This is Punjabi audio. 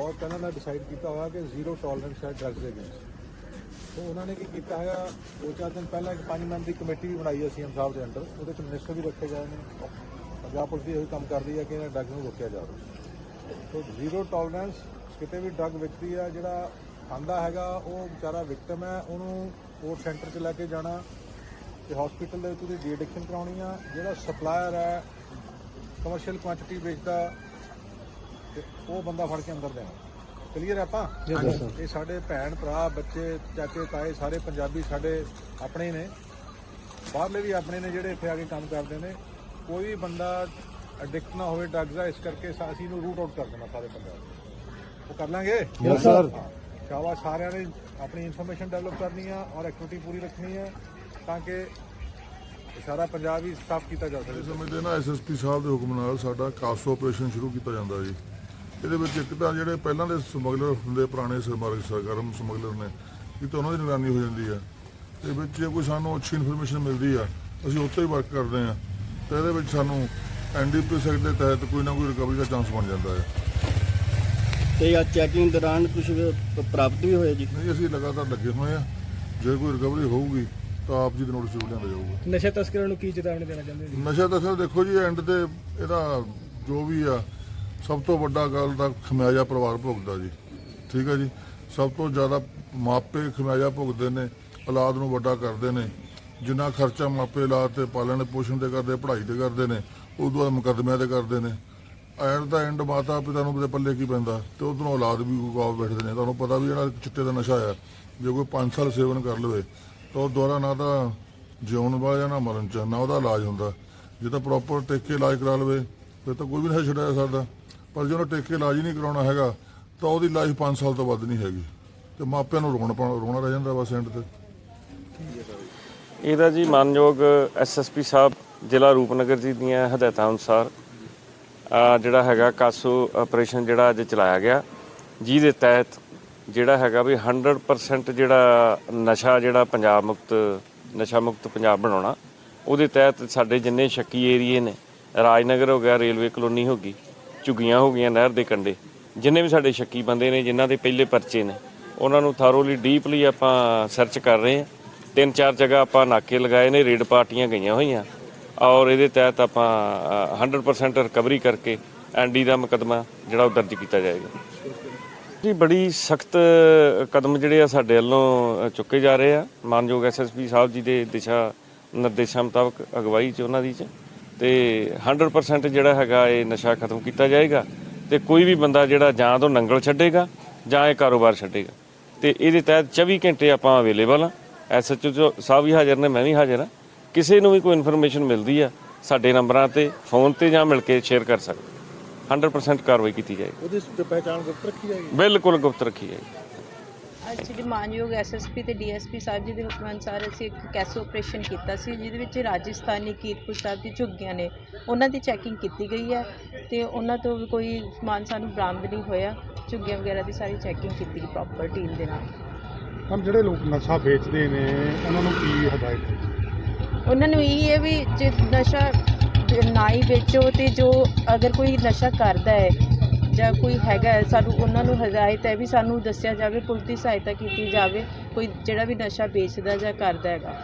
ਬਹੁਤ ਪਹਿਲਾਂ ਦਾ ਡਿਸਾਈਡ ਕੀਤਾ ਹੋਇਆ ਕਿ ਜ਼ੀਰੋ ਟੋਲਰੈਂਸ ਹੈ ਡਰੱਗਸ ਦੇ ਅਗੇਂਸਟ ਸੋ ਉਹਨਾਂ ਨੇ ਕੀ ਕੀਤਾ ਹੈਗਾ, ਦੋ ਚਾਰ ਦਿਨ ਪਹਿਲਾਂ ਇੱਕ ਪੰਜ ਮੈਂਬਰੀ ਕਮੇਟੀ ਵੀ ਬਣਾਈ ਹੈ ਸੀਐਮ ਸਾਹਿਬ ਦੇ ਅੰਡਰ, ਉਹਦੇ ਚ ਮਿਨਿਸਟਰ ਵੀ ਰੱਖੇ ਗਏ ਨੇ। ਪੰਜਾਬ ਪੁਲਿਸ ਵੀ ਇਹੀ ਕੰਮ ਕਰਦੀ ਹੈ ਕਿ ਇਹਨਾਂ ਡਰੱਗ ਨੂੰ ਰੋਕਿਆ ਜਾਵੇ। ਸੋ ਜ਼ੀਰੋ ਟੋਲਰੈਂਸ ਕਿਤੇ ਵੀ ਡਰੱਗ ਵਿਕਦੀ ਆ, ਜਿਹੜਾ ਖਾਂਦਾ ਹੈਗਾ, ਉਹ ਵਿਚਾਰਾ ਵਿਕਟਮ ਹੈ, ਉਹਨੂੰ ਕੋਰਟ ਸੈਂਟਰ 'ਚ ਲੈ ਕੇ ਜਾਣਾ, ਤੇ ਹਸਪੀਟਲ ਦੇ ਵਿੱਚ ਉਹਦੀ ਡੀਐਡਿਕਸ਼ਨ ਕਰਾਉਣੀ ਆ। ਜਿਹੜਾ ਸਪਲਾਇਰ ਹੈ ਕਮਰਸ਼ੀਅਲ ਕੁਆਂਟੀਟੀ ਵੇਚਦਾ ਤੇ ਉਹ ਬੰਦਾ ਫੜ ਕੇ ਅੰਦਰ ਦੇਣਾ ਕਲੀਅਰ ਹੈ ਆਪਾਂ? ਇਹ ਸਾਡੇ ਭੈਣ ਭਰਾ ਬੱਚੇ ਚਾਚੇ ਤਾਏ ਸਾਰੇ ਪੰਜਾਬੀ ਸਾਡੇ ਆਪਣੇ ਹੀ ਨੇ। ਬਾਹਰਲੇ ਵੀ ਆਪਣੇ ਨੇ ਜਿਹੜੇ ਇੱਥੇ ਆ ਕੇ ਕੰਮ ਕਰਦੇ ਨੇ। ਕੋਈ ਵੀ ਬੰਦਾ ਐਡਿਕਟ ਨਾ ਹੋਵੇ ਡਰੱਗਸ ਦਾ ਇਸ ਕਰਕੇ ਅਸੀਂ ਇਹਨੂੰ ਰੂਟ ਆਊਟ ਕਰ ਦੇਣਾ ਸਾਰੇ ਪੰਜਾਬ। ਉਹ ਕਰ ਲਾਂਗੇ? Yes, sir. ਸ਼ਾਬਾਸ਼ ਸਾਰਿਆਂ ਨੇ ਆਪਣੀ ਇਨਫੋਰਮੇਸ਼ਨ ਡਿਵੈਲਪ ਕਰਨੀ ਆ ਔਰ ਐਕਟੀਵਿਟੀ ਪੂਰੀ ਰੱਖਣੀ ਹੈ ਤਾਂ ਕਿ ਇਹ ਸਾਰਾ ਪੰਜਾਬ ਹੀ ਸਾਫ਼ ਕੀਤਾ ਜਾ ਸਕੇ। ਇਸ ਸਮੇਂ ਤੇ ਨਾ ਐਸਐਸਪੀ ਸਾਹਿਬ ਦੇ ਹੁਕਮ ਨਾਲ ਸਾਡਾ ਕਾਸੋ ਆਪਰੇਸ਼ਨ ਸ਼ੁਰੂ ਕੀਤਾ ਜਾਂਦਾ ਜੀ। ਇਹਦੇ ਵਿੱਚ ਇੱਕ ਤਾਂ ਜਿਹੜੇ ਪਹਿਲਾਂ ਦੇ ਸਮਗਲਰ ਹੁੰਦੇ ਪੁਰਾਣੇ ਸਰਮਾਰਗ ਸਰਗਰਮ ਸਮਗਲਰ ਨੇ ਇਹ ਤਾਂ ਉਹਨਾਂ ਦੀ ਨਿਗਰਾਨੀ ਹੋ ਜਾਂਦੀ ਆ। ਤੇ ਵਿੱਚ ਜੇ ਕੋਈ ਸਾਨੂੰ ਅੱਛੀ ਇਨਫੋਰਮੇਸ਼ਨ ਮਿਲਦੀ ਆ ਅਸੀਂ ਉੱਤੇ ਹੀ ਵਰਕ ਕਰਦੇ ਆ। ਤੇ ਇਹਦੇ ਵਿੱਚ ਸਾਨੂੰ ਐਨਡੀਪੀ ਸੈਕਟ ਦੇ ਤਹਿਤ ਕੋਈ ਨਾ ਕੋਈ ਰਿਕਵਰੀ ਦਾ ਚਾਂਸ ਬਣ ਜਾਂਦਾ ਹੈ ਤੇ ਆ ਚੈਕਿੰਗ ਦੌਰਾਨ ਕੁਝ ਪ੍ਰਾਪਤ ਵੀ ਹੋਇਆ ਜੀ? ਨਹੀਂ ਅਸੀਂ ਲਗਾਤਾਰ ਲੱਗੇ ਹੋਏ ਆ। ਜੇ ਕੋਈ ਰਿਕਵਰੀ ਹੋਊਗੀ ਤਾਂ ਆਪ ਜੀ ਦੇ ਨੋਟਿਸ ਜ਼ਰੂਰ ਲਿਆਂਦਾ ਜਾਊਗਾ। ਨਸ਼ਾ ਤਸਕਰਾਂ ਨੂੰ ਕੀ ਚੇਤਾਵਨੀ ਦੇਣਾ ਚਾਹੁੰਦੇ ਜੀ? ਨਸ਼ਾ ਤਾਂ ਸਰ ਦੇਖੋ ਜੀ ਐਂਡ ਤੇ ਇਹਦਾ ਜੋ ਵੀ ਆ ਸਭ ਤੋਂ ਵੱਡਾ ਗੱਲ ਦਾ ਖਮਿਆਜਾ ਪਰਿਵਾਰ ਭੁਗਤਦਾ ਜੀ। ਠੀਕ ਹੈ ਜੀ? ਸਭ ਤੋਂ ਜ਼ਿਆਦਾ ਮਾਪੇ ਖਮਿਆਜਾ ਭੁਗਤਦੇ ਨੇ, ਔਲਾਦ ਨੂੰ ਵੱਡਾ ਕਰਦੇ ਨੇ। ਜਿੰਨਾ ਖਰਚਾ ਮਾਪੇ ਔਲਾਦ ਤੇ ਪਾਲਣ, ਪੋਸ਼ਣ ਤੇ ਕਰਦੇ, ਪੜ੍ਹਾਈ ਤੇ ਕਰਦੇ ਨੇ, ਉਦੋਂ ਬਾਅਦ ਮੁਕੱਦਮਿਆਂ ਤੇ ਕਰਦੇ ਨੇ। ਐਂਡ ਦਾ ਐਂਡ ਮਾਤਾ ਪਿਤਾ ਨੂੰ ਕਿਤੇ ਪੱਲੇ ਕੀ ਪੈਂਦਾ? ਤੇ ਉਧਰੋਂ ਔਲਾਦ ਵੀ ਗਾਉ ਬੈਠਦੇ ਨੇ। ਤੁਹਾਨੂੰ ਪਤਾ ਵੀ ਜਿਹੜਾ ਚਿੱਟੇ ਦਾ ਨਸ਼ਾ ਆ, ਜੇ ਕੋਈ 5 ਸਾਲ ਸੇਵਨ ਕਰ ਲਵੇ, ਤਾਂ ਉਹ ਦੁਆਰਾ ਨਾ ਤਾਂ ਜਿਉਣ ਵਾਲਾ ਨਾ ਮਰਨ ਚ, ਨਾ ਉਹਦਾ ਇਲਾਜ ਹੁੰਦਾ। ਜੇ ਤਾਂ ਪ੍ਰੋਪਰ ਟੇਕੇ ਇਲਾਜ ਕਰਾ ਲਵੇ, ਫਿਰ ਤਾਂ ਕੋਈ ਵੀ ਨਹੀਂ ਛੱਡਿਆ ਸਕਦਾ। ਪਰ ਜੇ ਉਹਨੇ ਟੇਕੇ ਇਲਾਜ ਹੀ ਨਹੀਂ ਕਰਾਉਣਾ ਹੈਗਾ, ਤਾਂ ਉਹਦੀ ਲਾਈਫ 5 ਸਾਲ ਤੋਂ ਵੱਧ ਨਹੀਂ ਹੈਗੀ। ਤੇ ਮਾਪਿਆਂ ਨੂੰ ਰੋਣਾ ਪਾਉਣਾ ਰੋਣਾ ਰਹਿ ਜਾਂਦਾ ਬਸ ਐਂਡ ਤੇ। ਇਹਦਾ ਜੀ ਮਾਨਯੋਗ ਐਸਐਸਪੀ ਸਾਹਿਬ, ਜ਼ਿਲ੍ਹਾ ਰੂਪਨਗਰ ਜੀ ਦੀਆਂ ਹਦਾਇਤਾਂ ਅਨੁਸਾਰ ਜਿਹੜਾ ਹੈਗਾ ਕਾਸੋ ਆਪਰੇਸ਼ਨ ਜਿਹੜਾ ਅੱਜ ਚਲਾਇਆ ਗਿਆ ਜਿਹਦੇ ਤਹਿਤ ਜਿਹੜਾ ਹੈਗਾ ਵੀ 100% ਜਿਹੜਾ ਨਸ਼ਾ ਜਿਹੜਾ ਪੰਜਾਬ ਮੁਕਤ, ਨਸ਼ਾ ਮੁਕਤ ਪੰਜਾਬ ਬਣਾਉਣਾ, ਉਹਦੇ ਤਹਿਤ ਸਾਡੇ ਜਿੰਨੇ ਸ਼ੱਕੀ ਏਰੀਏ ਨੇ, ਰਾਜਨਗਰ ਹੋ ਗਿਆ, ਰੇਲਵੇ ਕਲੋਨੀ ਹੋ ਗਈ ਝੁੱਗੀਆਂ ਹੋ ਗਈਆਂ ਨਹਿਰ ਦੇ ਕੰਢੇ। ਜਿੰਨੇ ਵੀ ਸਾਡੇ ਸ਼ੱਕੀ ਬੰਦੇ ਨੇ ਜਿਨ੍ਹਾਂ ਦੇ ਪਹਿਲੇ ਪਰਚੇ ਨੇ ਉਹਨਾਂ ਨੂੰ ਥਾਰੋਲੀ ਡੀਪਲੀ ਆਪਾਂ ਸਰਚ ਕਰ ਰਹੇ ਹਾਂ। ਤਿੰਨ ਚਾਰ ਜਗ੍ਹਾ ਆਪਾਂ ਨਾਕੇ ਲਗਾਏ ਨੇ ਰੇਡ ਪਾਰਟੀਆਂ ਗਈਆਂ ਹੋਈਆਂ। ਔਰ ਇਹਦੇ ਤਹਿਤ ਆਪਾਂ ਅ, 100% ਰਿਕਵਰੀ ਕਰਕੇ ਐਨਡੀ ਦਾ ਮੁਕਦਮਾ ਜਿਹੜਾ ਉਹ ਦਰਜ ਕੀਤਾ ਜਾਏਗਾ। ਜੀ ਬੜੀ ਸਖਤ ਕਦਮ ਜਿਹੜੇ ਆ ਸਾਡੇ ਵੱਲੋਂ ਚੁੱਕੇ ਜਾ ਰਹੇ ਆ। ਮਾਨਯੋਗ ਐਸਐਸਪੀ ਸਾਹਿਬ ਜੀ ਦੇ ਦਿਸ਼ਾ ਨਿਰਦੇਸ਼ਾਂ ਮੁਤਾਬਕ ਅਗਵਾਈ ਚ ਉਹਨਾਂ ਦੀ ਚ। ਤੇ 100% ਜਿਹੜਾ ਹੈਗਾ ਇਹ ਨਸ਼ਾ ਖਤਮ ਕੀਤਾ ਜਾਏਗਾ ਤੇ ਕੋਈ ਵੀ ਬੰਦਾ ਜਿਹੜਾ ਜਾਂ ਤੋਂ ਨੰਗਲ ਛੱਡੇਗਾ ਜਾਂ ਇਹ ਕਾਰੋਬਾਰ ਛੱਡੇਗਾ। ਤੇ ਇਹਦੇ ਤਹਿਤ 24 ਘੰਟੇ ਆਪਾਂ ਅਵੇਲੇਬਲ ਆ ਐਸਐਚਓ ਸਾਹਿਬ ਵੀ ਹਾਜ਼ਰ ਨੇ ਮੈਂ ਵੀ ਹਾਜ਼ਰ ਆ ਕਿਸੇ ਨੂੰ ਵੀ ਕੋਈ ਇਨਫੋਰਮੇਸ਼ਨ ਮਿਲਦੀ ਆ ਸਾਡੇ ਨੰਬਰਾਂ ਤੇ ਫੋਨ ਤੇ ਜਾਂ ਮਿਲ ਕੇ ਸ਼ੇਅਰ ਕਰ ਸਕਦੇ। 100% ਕਾਰਵਾਈ ਕੀਤੀ ਜਾਏਗੀ। ਉਹਦੀ ਪਹਿਚਾਣ ਗੁਪਤ ਰੱਖੀ ਜਾਏਗੀ। ਬਿਲਕੁਲ ਗੁਪਤ ਰੱਖੀ ਜਾਏਗੀ। ਅੱਜ ਜਿਹੜੇ ਮਾਨਯੋਗ ਐਸਐਸਪੀ ਤੇ ਡੀਐਸਪੀ ਸਾਹਿਬ ਜੀ ਦੇ ਹੁਕਮ ਅਨੁਸਾਰ ਅਸੀਂ ਇੱਕ ਕੈਸੋ ਆਪਰੇਸ਼ਨ ਕੀਤਾ ਸੀ ਜਿਹਦੇ ਵਿੱਚ ਰਾਜਸਥਾਨੀ ਕੀਰਤਪੁਰ ਸਾਹਿਬ ਦੀ ਝੁੱਗੀਆਂ ਨੇ ਉਹਨਾਂ ਦੀ ਚੈਕਿੰਗ ਕੀਤੀ ਗਈ ਹੈ ਤੇ ਉਹਨਾਂ ਤੋਂ ਵੀ ਕੋਈ ਸਮਾਨ ਸਾਨੂੰ ਬਰਾਮਦ ਨਹੀਂ ਹੋਇਆ ਝੁੱਗੀਆਂ ਵਗੈਰਾ ਦੀ ਸਾਰੀ ਚੈਕਿੰਗ ਕੀਤੀ ਗਈ ਪ੍ਰੋਪਰ ਟੀਮ ਦੇ ਨਾਲ। ਹੁਣ ਜਿਹੜੇ ਲੋਕ ਨਸ਼ਾ ਵੇਚਦੇ ਨੇ ਉਹਨਾਂ ਨੂੰ ਕੀ ਹਦਾਇਤ ਹੈ? ਉਹਨਾਂ ਨੂੰ ਇਹ ਹੈ ਵੀ ਜੇ ਨਸ਼ਾ ਨਾ ਹੀ ਵੇਚੋ ਤੇ ਜੋ ਅਗਰ ਕੋਈ ਨਸ਼ਾ ਕਰਦਾ ਹੈ ਜਾਂ ਕੋਈ ਹੈਗਾ ਹੈ, ਸਾਨੂੰ ਉਹਨਾਂ ਨੂੰ ਹਦਾਇਤ ਹੈ ਵੀ ਸਾਨੂੰ ਦੱਸਿਆ ਜਾਵੇ ਪੁਲਿਸ ਦੀ ਸਹਾਇਤਾ ਕੀਤੀ ਜਾਵੇ ਕੋਈ ਜਿਹੜਾ ਵੀ ਨਸ਼ਾ ਵੇਚਦਾ ਜਾਂ ਕਰਦਾ ਹੈਗਾ।